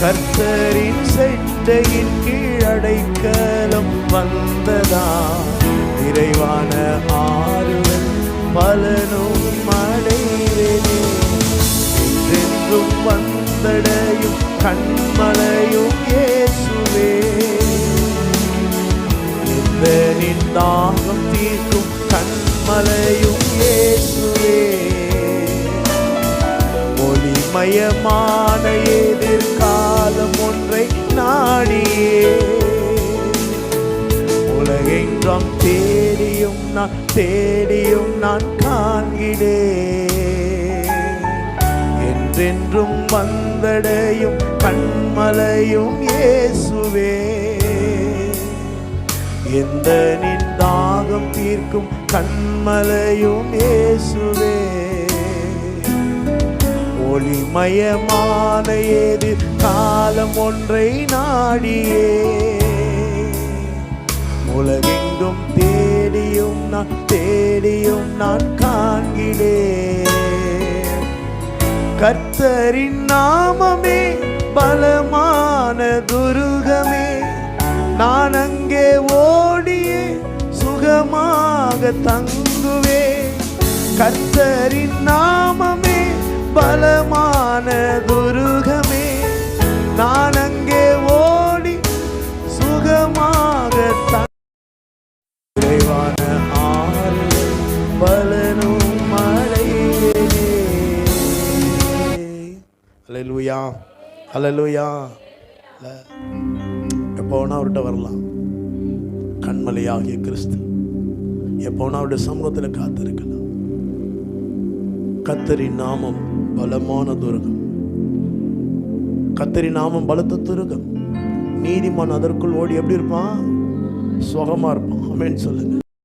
கர்த்தரின் செட்டையின் கீழடைக்கலம் வந்ததா? நிறைவான ஆறுதல் பலனும் அடைவேனே. என்றென்றும் வந்தடையும் கண்மலையும் ஏசுவே இந்த தாகம் தீர்க்கும் கண்மலையும் ஏசுவே ஒளிமயமான நாடியே உலகென்றும் தேடியும் நான் தேடியும் நான் காண்கிறே என்றென்றும் வந்தடையும் கண்மலையும் இயேசுவே. எந்த நின் தாகம் தீர்க்கும் கண்மலையும் இயேசுவே. ஒளிமயமான ஏது கா காலம் ஒன்றை நாடியே. உலகெங்கும் தேடியும் நான் தேடியும் நான் காண்கிறே. கர்த்தரின் நாமமே பலமான துருகமே. நான் அங்கே ஓடியே சுகமாக தங்குவே. கர்த்தரின் நாமமே பலமான அலலூயா அலலூயா எப்போ வேணா அவர்கிட்ட வரலாம். கண்மலையாகிய கிறிஸ்து. எப்போ அவருடைய சமூகத்தில் காத்திருக்கலாம். கத்தரி நாமம் பலமான துருகம். கத்தரி நாமம் பலத்த துருகம். நீதிமான் அதற்குள் ஓடி எப்படி இருப்பான்? சுகமா இருப்பான். அமேன்னு சொல்லுங்க.